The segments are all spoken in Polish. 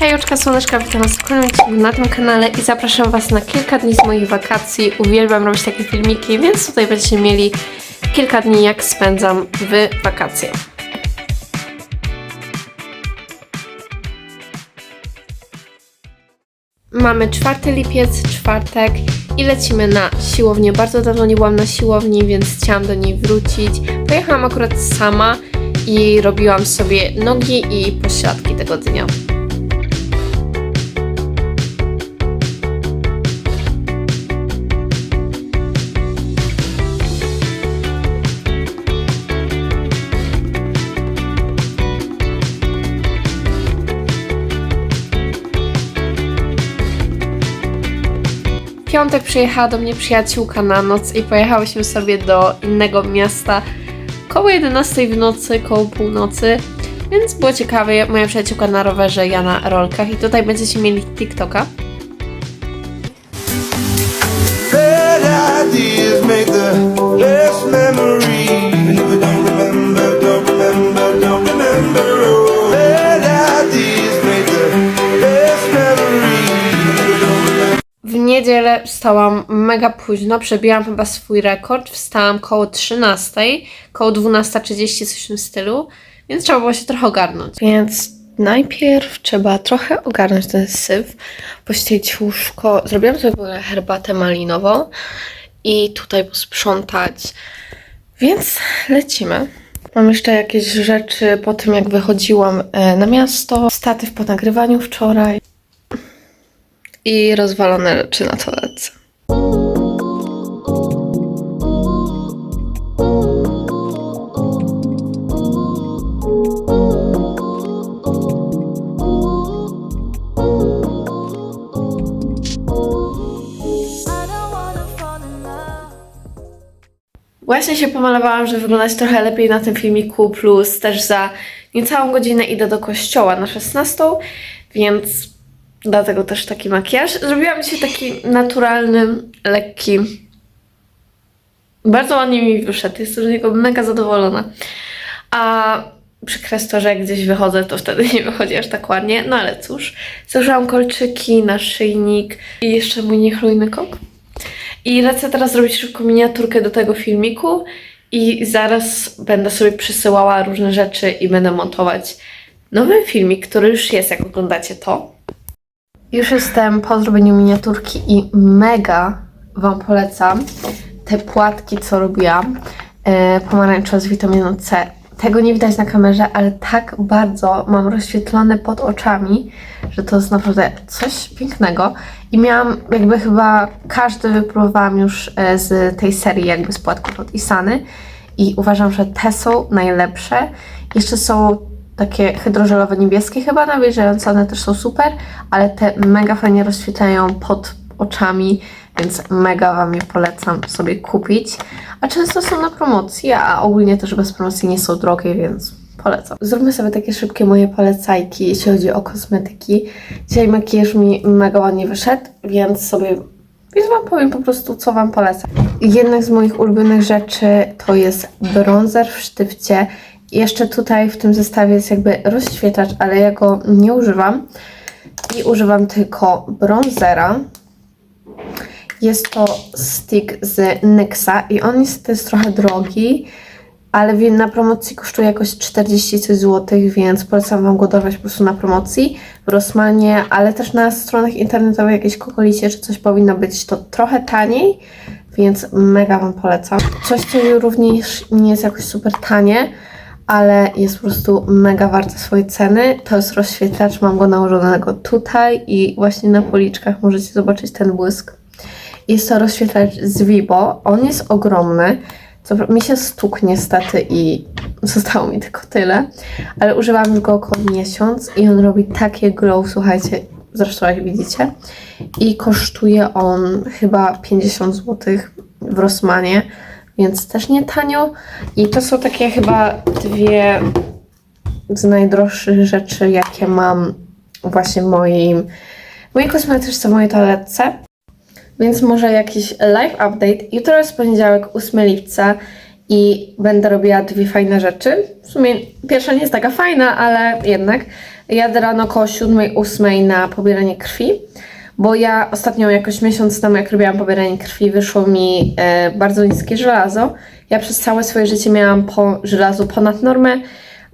Hej, oczka słoneczka, witam Was w kolejnym na tym kanale i zapraszam Was na kilka dni z moich wakacji. Uwielbiam robić takie filmiki, więc tutaj będziecie mieli kilka dni, jak spędzam w wakacje. Mamy 4 lipiec, czwartek i lecimy na siłownię. Bardzo dawno nie byłam na siłowni, więc chciałam do niej wrócić. Pojechałam akurat sama i robiłam sobie nogi i pośladki tego dnia. Piątek przyjechała do mnie przyjaciółka na noc i pojechałyśmy sobie do innego miasta koło 11 w nocy, koło północy. Więc było ciekawe, moja przyjaciółka na rowerze, ja na rolkach i tutaj będziecie mieli TikToka. Bad ideas make the best. Niedzielę wstałam mega późno, przebiłam chyba swój rekord, wstałam koło 13, koło 12.30 coś w tym stylu, więc trzeba było się trochę ogarnąć. Więc najpierw trzeba trochę ogarnąć ten syf, pościelić łóżko, zrobiłam sobie herbatę malinową i tutaj posprzątać, więc lecimy. Mam jeszcze jakieś rzeczy po tym, jak wychodziłam e, na miasto, statyw po nagrywaniu wczoraj i rozwalone rzeczy na toaletce. Właśnie się pomalowałam, żeby wyglądać trochę lepiej na tym filmiku, plus też za niecałą godzinę idę do kościoła na 16, więc dlatego też taki makijaż. Zrobiłam dzisiaj taki naturalny, lekki. Bardzo ładnie mi wyszedł, jestem z niego mega zadowolona. A przykre jest to, że jak gdzieś wychodzę, to wtedy nie wychodzi aż tak ładnie, no ale cóż. Założyłam kolczyki, naszyjnik i jeszcze mój niechlujny kok. I lecę teraz zrobić szybko miniaturkę do tego filmiku i zaraz będę sobie przysyłała różne rzeczy i będę montować nowy filmik, który już jest, jak oglądacie to. Już jestem po zrobieniu miniaturki i mega Wam polecam te płatki, co robiłam. E, pomarańczowe z witaminą C. Tego nie widać na kamerze, ale tak bardzo mam rozświetlone pod oczami, że to jest naprawdę coś pięknego. I miałam jakby chyba każdy wypróbowałam już e, z tej serii jakby z płatków od Isany i uważam, że te są najlepsze. Jeszcze są takie hydrożelowe niebieskie chyba nawilżające, one też są super, ale te mega fajnie rozświetlają pod oczami, więc mega Wam je polecam sobie kupić. A często są na promocji, a ogólnie też bez promocji nie są drogie, więc polecam. Zróbmy sobie takie szybkie moje polecajki, jeśli chodzi o kosmetyki. Dzisiaj makijaż mi mega ładnie wyszedł, więc sobie więc Wam powiem po prostu, co Wam polecam. Jedna z moich ulubionych rzeczy to jest bronzer w sztywcie. Jeszcze tutaj w tym zestawie jest jakby rozświetlacz, ale ja go nie używam. I używam tylko bronzera. Jest to stick z NYXa i on jest, jest trochę drogi, ale na promocji kosztuje jakoś 40 coś złotych, więc polecam Wam go dorwać po prostu na promocji w Rossmanie, ale też na stronach internetowych jakieś kokolicie czy coś powinno być to trochę taniej, więc mega Wam polecam. Coś, co również nie jest jakoś super tanie, ale jest po prostu mega warte swojej ceny. To jest rozświetlacz, mam go nałożonego tutaj i właśnie na policzkach możecie zobaczyć ten błysk. Jest to rozświetlacz z Vibo. On jest ogromny. Co, mi się stukł niestety i zostało mi tylko tyle. Ale używam go około miesiąc i on robi takie glow, słuchajcie, zresztą jak widzicie. I kosztuje on chyba 50 zł w Rossmanie, więc też nie tanio. I to są takie chyba dwie z najdroższych rzeczy, jakie mam właśnie w moim, mojej kosmetyczce, w mojej toaletce. Więc może jakiś live update. Jutro jest poniedziałek, 8 lipca i będę robiła dwie fajne rzeczy. W sumie pierwsza nie jest taka fajna, ale jednak. jadę rano około 7-8 na pobieranie krwi, bo ja ostatnio jakoś miesiąc temu, jak robiłam pobieranie krwi, wyszło mi e, bardzo niskie żelazo. Ja przez całe swoje życie miałam po żelazo ponad normę,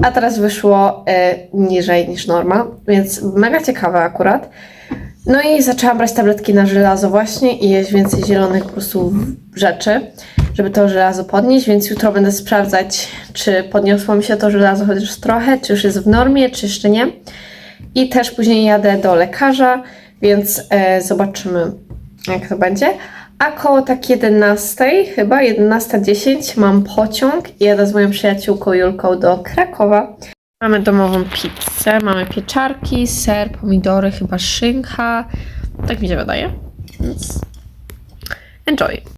a teraz wyszło e, niżej niż norma, więc mega ciekawe akurat. No i zaczęłam brać tabletki na żelazo właśnie i jeść więcej zielonych po prostu rzeczy, żeby to żelazo podnieść, więc jutro będę sprawdzać, czy podniosło mi się to żelazo chociaż trochę, czy już jest w normie, czy jeszcze nie. I też później jadę do lekarza, więc e, zobaczymy, jak to będzie. A koło tak 11, chyba 11.10 mam pociąg i jadę z moją przyjaciółką Julką do Krakowa. Mamy domową pizzę, mamy pieczarki, ser, pomidory, chyba szynka. Tak mi się wydaje. Więc enjoy.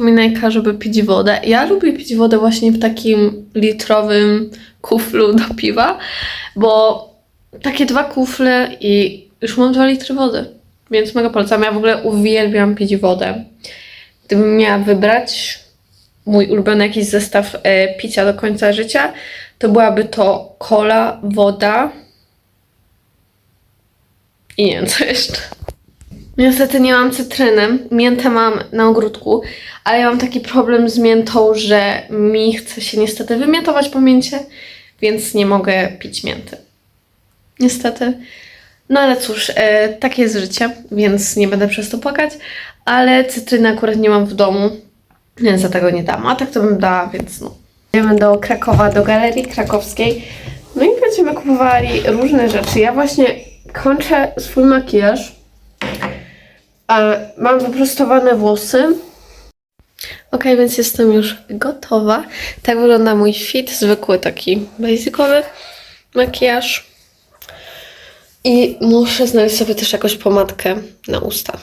Przypominajka, żeby pić wodę. Ja lubię pić wodę właśnie w takim litrowym kuflu do piwa, bo takie dwa kufle i już mam dwa litry wody. Więc mega polecam. Ja w ogóle uwielbiam pić wodę. Gdybym miała wybrać mój ulubiony jakiś zestaw e, picia do końca życia, to byłaby to cola, woda i nie wiem co jeszcze. Niestety nie mam cytryny. Miętę mam na ogródku, ale ja mam taki problem z miętą, że mi chce się niestety wymiętować po mięcie, więc nie mogę pić mięty. Niestety. No ale cóż, e, takie jest życie, więc nie będę przez to płakać, ale cytryny akurat nie mam w domu, więc za tego nie dam. A tak to bym dała, więc no. Idziemy do Krakowa, do Galerii Krakowskiej. No i będziemy kupowali różne rzeczy. Ja właśnie kończę swój makijaż. Mam wyprostowane włosy. Ok, więc jestem już gotowa. Tak wygląda mój fit, zwykły taki basicowy makijaż. I muszę znaleźć sobie też jakąś pomadkę na usta.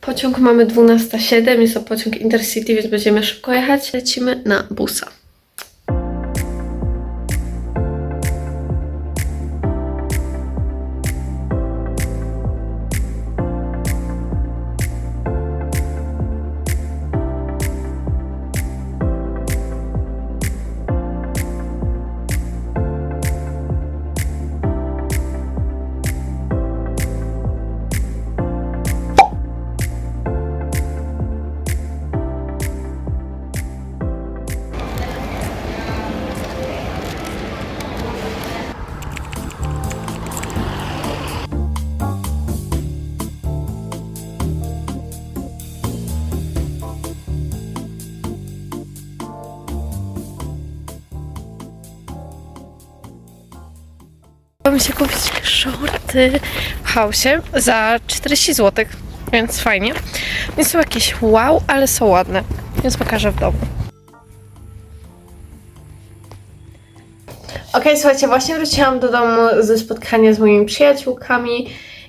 Pociąg mamy 12.07, jest to pociąg Intercity, więc będziemy szybko jechać. Lecimy na busa. Chciałabym się kupić shorty w Hausie za 40 zł, więc fajnie. Nie są jakieś wow, ale są ładne, więc pokażę w domu. Okej, słuchajcie, właśnie wróciłam do domu ze spotkania z moimi przyjaciółkami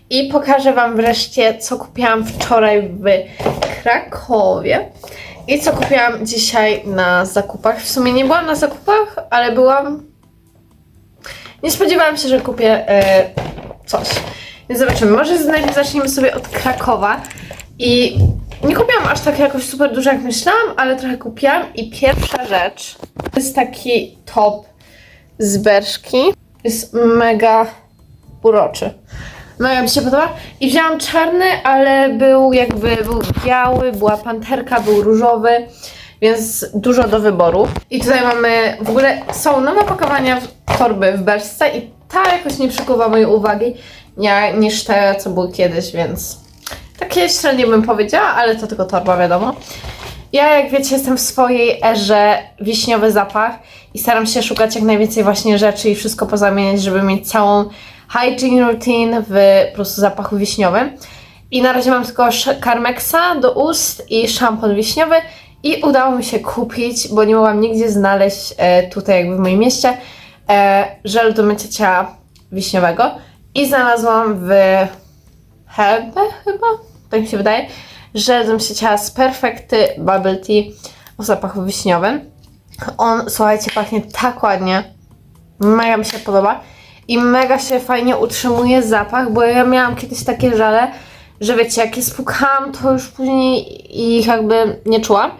i pokażę Wam wreszcie, co kupiłam wczoraj w Krakowie i co kupiłam dzisiaj na zakupach. W sumie nie byłam na zakupach, ale byłam nie spodziewałam się, że kupię e, coś. Więc zobaczymy. Może najpierw zaczniemy sobie od Krakowa. I nie kupiłam aż tak jakoś super dużo jak myślałam, ale trochę kupiłam. I pierwsza rzecz to jest taki top z Berszki. Jest mega uroczy. Mega mi się podoba. I wzięłam czarny, ale był jakby był biały, była panterka, był różowy, więc dużo do wyboru. I tutaj mamy w ogóle są nowe opakowania w torby w Berszce i ta jakoś nie przykuwa mojej uwagi nie, niż te, co były kiedyś, więc takie średnie bym powiedziała, ale to tylko torba, wiadomo. Ja, jak wiecie, jestem w swojej erze wiśniowy zapach i staram się szukać jak najwięcej właśnie rzeczy i wszystko pozamieniać, żeby mieć całą hygiene routine w po prostu zapachu wiśniowym. I na razie mam tylko Carmexa do ust i szampon wiśniowy i udało mi się kupić, bo nie mogłam nigdzie znaleźć e, tutaj jakby w moim mieście e, żelu do mycia ciała wiśniowego i znalazłam w Hebe chyba, tak mi się wydaje, żel do mycia ciała z Perfekty Bubble Tea o zapachu wiśniowym. On, słuchajcie, pachnie tak ładnie. Mega mi się podoba. I mega się fajnie utrzymuje zapach, bo ja miałam kiedyś takie żale, że wiecie, jak je spłukałam, to już później ich jakby nie czułam,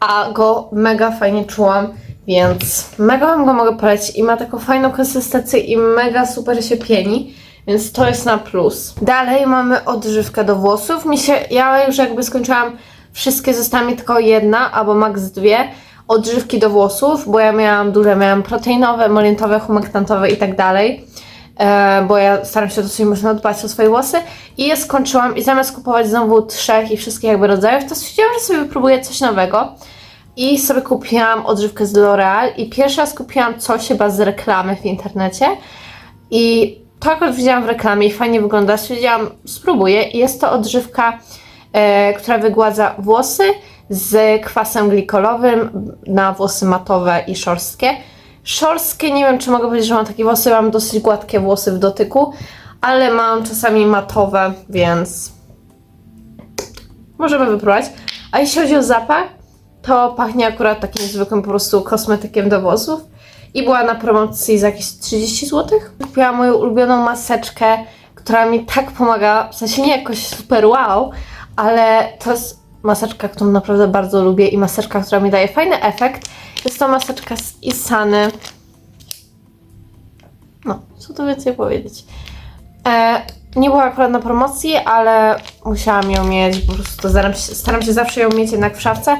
a go mega fajnie czułam, więc mega wam go mogę polecić i ma taką fajną konsystencję i mega super się pieni, więc to jest na plus. Dalej mamy odżywkę do włosów. Mi się, ja już jakby skończyłam wszystkie, została mi tylko jedna albo max dwie odżywki do włosów, bo ja miałam duże, miałam proteinowe, molientowe, humektantowe i tak dalej bo ja staram się dosyć mocno dbać o swoje włosy. I je skończyłam i zamiast kupować znowu trzech i wszystkich jakby rodzajów, to stwierdziłam, że sobie wypróbuję coś nowego. I sobie kupiłam odżywkę z L'Oreal i pierwszy raz kupiłam coś chyba z reklamy w internecie. I to akurat widziałam w reklamie i fajnie wygląda, stwierdziłam, spróbuję. I jest to odżywka, e, która wygładza włosy z kwasem glikolowym na włosy matowe i szorstkie. Szorstkie, nie wiem czy mogę powiedzieć, że mam takie włosy, mam dosyć gładkie włosy w dotyku, ale mam czasami matowe, więc możemy wypróbować. A jeśli chodzi o zapach, to pachnie akurat takim zwykłym po prostu kosmetykiem do włosów i była na promocji za jakieś 30 zł. Kupiłam moją ulubioną maseczkę, która mi tak pomaga, w sensie nie jakoś super wow, ale to jest maseczka, którą naprawdę bardzo lubię i maseczka, która mi daje fajny efekt. Jest to maseczka z Isany. No, co tu więcej powiedzieć. E, nie była akurat na promocji, ale musiałam ją mieć, po prostu staram się, staram się zawsze ją mieć jednak w szafce,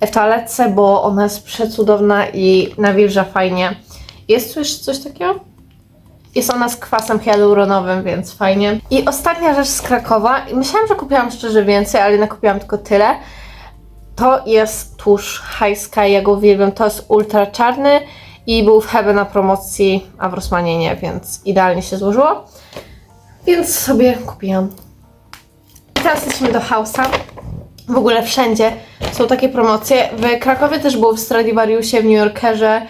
e, w toaletce, bo ona jest przecudowna i nawilża fajnie. Jest tu jeszcze coś takiego? Jest ona z kwasem hialuronowym, więc fajnie. I ostatnia rzecz z Krakowa. Myślałam, że kupiłam szczerze więcej, ale jednak kupiłam tylko tyle. To jest tusz Sky, ja go uwielbiam. To jest ultra czarny i był w Hebe na promocji, a w Rosmanie nie, więc idealnie się złożyło. Więc sobie kupiłam. I teraz lecimy do House'a. W ogóle wszędzie są takie promocje. W Krakowie też było w Stradivariusie, w New Yorkerze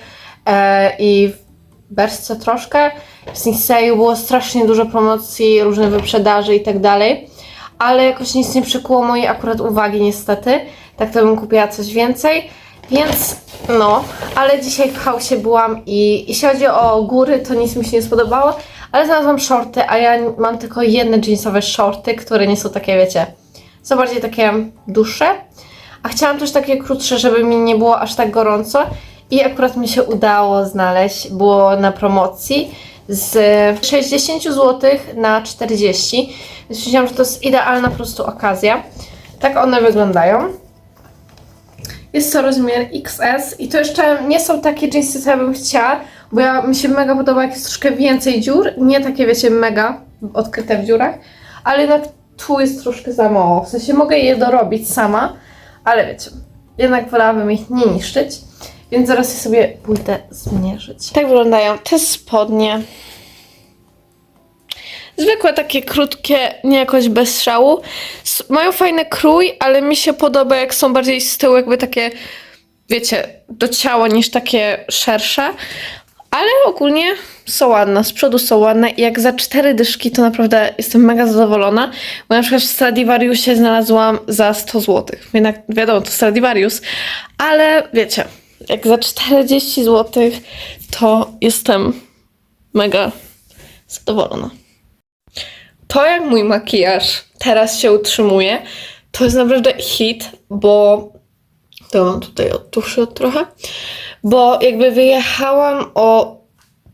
e, i w Berszce troszkę. W Sinseju było strasznie dużo promocji, różne wyprzedaży i tak dalej. Ale jakoś nic nie przykuło mojej akurat uwagi niestety. Tak to bym kupiła coś więcej. Więc no, ale dzisiaj w Hausie byłam i jeśli chodzi o góry, to nic mi się nie spodobało, ale znalazłam shorty, a ja mam tylko jedne jeansowe shorty, które nie są takie, wiecie, są bardziej takie dłuższe, a chciałam też takie krótsze, żeby mi nie było aż tak gorąco i akurat mi się udało znaleźć, było na promocji z 60 zł na 40, więc myślałam, że to jest idealna po prostu okazja. Tak one wyglądają. Jest to rozmiar XS i to jeszcze nie są takie jeansy, co ja bym chciała, bo ja, mi się mega podoba, jak jest troszkę więcej dziur, nie takie wiecie mega odkryte w dziurach, ale jednak tu jest troszkę za mało, w sensie mogę je dorobić sama, ale wiecie, jednak wolałabym ich nie niszczyć, więc zaraz je sobie pójdę zmierzyć. Tak wyglądają te spodnie. Zwykłe takie krótkie, nie jakoś bez szału. Mają fajny krój, ale mi się podoba jak są bardziej z tyłu jakby takie, wiecie, do ciała niż takie szersze. Ale ogólnie są ładne, z przodu są ładne i jak za cztery dyszki to naprawdę jestem mega zadowolona, bo na przykład w Stradivariusie znalazłam za 100 zł. Jednak wiadomo, to Stradivarius, ale wiecie, jak za 40 zł to jestem mega zadowolona. To jak mój makijaż teraz się utrzymuje, to jest naprawdę hit, bo to mam tutaj odtuszę trochę, bo jakby wyjechałam o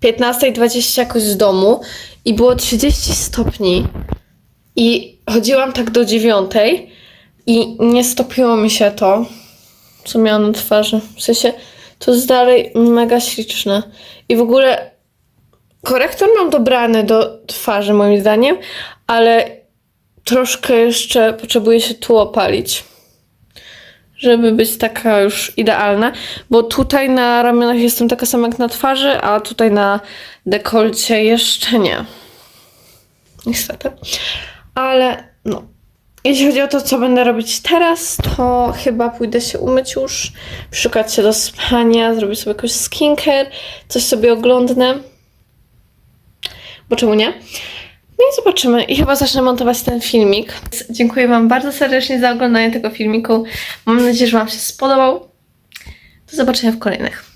15.20 jakoś z domu i było 30 stopni i chodziłam tak do 9 i nie stopiło mi się to, co miałam na twarzy. W sensie to jest dalej mega śliczne i w ogóle korektor mam dobrany do twarzy moim zdaniem, ale troszkę jeszcze potrzebuję się tu opalić żeby być taka już idealna, bo tutaj na ramionach jestem taka sama jak na twarzy, a tutaj na dekolcie jeszcze nie. Niestety. Ale no. Jeśli chodzi o to, co będę robić teraz, to chyba pójdę się umyć już, szukać się do spania, zrobić sobie jakoś skincare, coś sobie oglądnę. Bo czemu nie? No i zobaczymy. I chyba zacznę montować ten filmik. Dziękuję Wam bardzo serdecznie za oglądanie tego filmiku. Mam nadzieję, że Wam się spodobał. Do zobaczenia w kolejnych.